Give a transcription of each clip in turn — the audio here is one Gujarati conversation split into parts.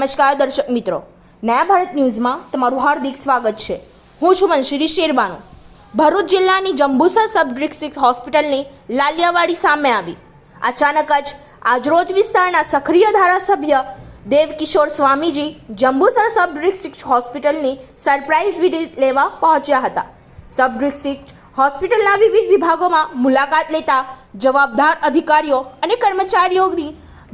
નમસ્કાર દર્શક મિત્રો. નયા ભારત ન્યૂઝમાં તમારું હાર્દિક સ્વાગત છે. હું છું મનશીરી શેરબાનુ. ભરૂચ જિલ્લાની જંબુસર સબ ડિસ્ટ્રિક્ટ હોસ્પિટલની લાલિયાવાડી સામે આવી. અચાનક જ આજરોજ વિસ્તારના સક્રિય ધારાસભ્ય દેવકિશોર સ્વામીજી જંબુસર સબ ડિસ્ટ્રિક્ટ હોસ્પિટલની સરપ્રાઇઝ વિઝિટ લેવા પહોંચ્યા હતા. સબ ડિસ્ટ્રિક્ટ હોસ્પિટલના વિવિધ વિભાગોમાં મુલાકાત લેતા જવાબદાર અધિકારીઓ અને કર્મચારીઓની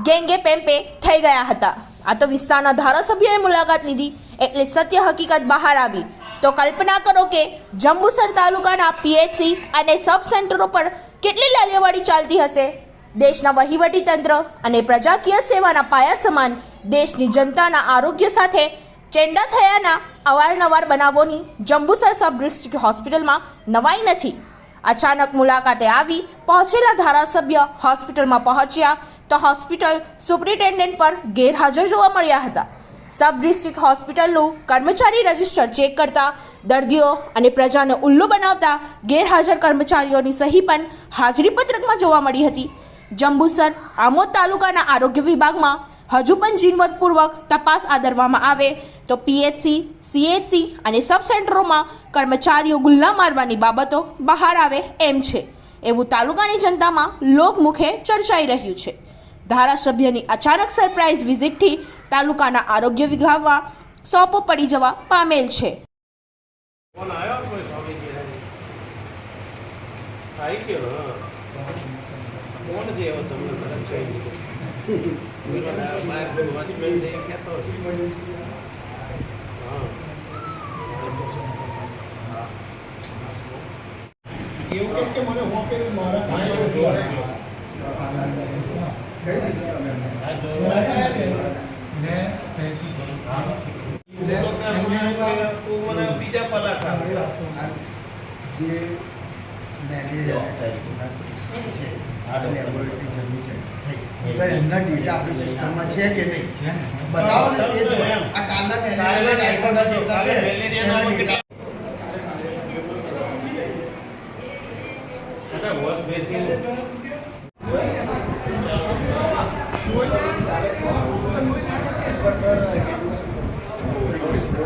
ગેંગે પેમ્પે થઈ ગયા હતા. આ તો વિસ્તારના ધારાસભ્યોએ મુલાકાત લીધી, એટલે સત્ય હકીકત બહાર આવી. તો કલ્પના કરો કે જંબુસર તાલુકાના પીએચસી અને સબ સેન્ટરો પર કેટલી લાલિયાવાડી ચાલતી હશે? દેશના વહીવટી તંત્ર અને પ્રજાકીય સેવાના પાયા સમાન દેશની જનતાના આરોગ્ય સાથે ચેંડા થયાના અવારનવાર બનાવોની જંબુસર સબ ડિસ્ટ્રિક્ટ હોસ્પિટલમાં નવાઈ નથી. અચાનક મુલાકાતે આવી પહોંચેલા ધારાસભ્ય હોસ્પિટલમાં પહોંચ્યા તો હોસ્પિટલ સુપ્રિન્ટેન્ડન્ટ પર ગેરહાજર જોવા મળ્યા હતા. સબ ડિસ્ટ્રિક્ટ હોસ્પિટલનું કર્મચારી રજિસ્ટર ચેક કરતા દર્દીઓ અને પ્રજાને ઉલ્લુ બનાવતા ગેરહાજર કર્મચારીઓની સહી પણ હાજરી પત્રકમાં જોવા મળી હતી. જંબુસર, આમોદ તાલુકાના આરોગ્ય વિભાગમાં હજુ પણ ઝીણવટપૂર્વક તપાસ આદરવામાં આવે તો પીએચસી, સીએચસી અને સબ સેન્ટરોમાં કર્મચારીઓ ગુલ્લા મારવાની બાબતો બહાર આવે એમ છે. એવું તાલુકાની જનતામાં લોકમુખે ચર્ચાઈ રહ્યું છે. ધારાસભ્યની અચાનક સરપ્રાઇઝ વિઝિટથી તાલુકાના આરોગ્ય વિભાગમાં સોંપો પડી જવા પામેલ છે. એવો કે મને હું કે મારા બીજા પલા ખા જે એમના ડેટા આપણી સિસ્ટમમાં છે કે નહીં? બતાવો ને એ આ કાલના મેલેરિયા ટાઇફોઇડના જેટલા છે એના ડેટા વોશ બેસીન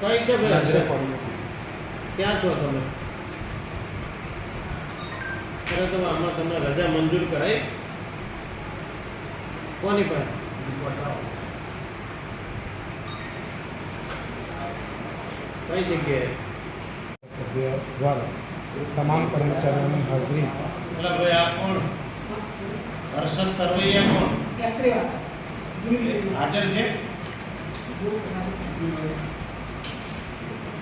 કઈ છે ભાઈ? ક્યાં છો તમે? અરે તમે આમાં તમને રજા મંજૂર કરાઈ. કોની પર? કઈ જગ્યાએ? સભ્ય દ્વારા તમામ કર્મચારીઓની હાજરી. એટલે ભાઈ આ કોણ? હર્ષદ સરવૈયા કોણ? હાજર છે?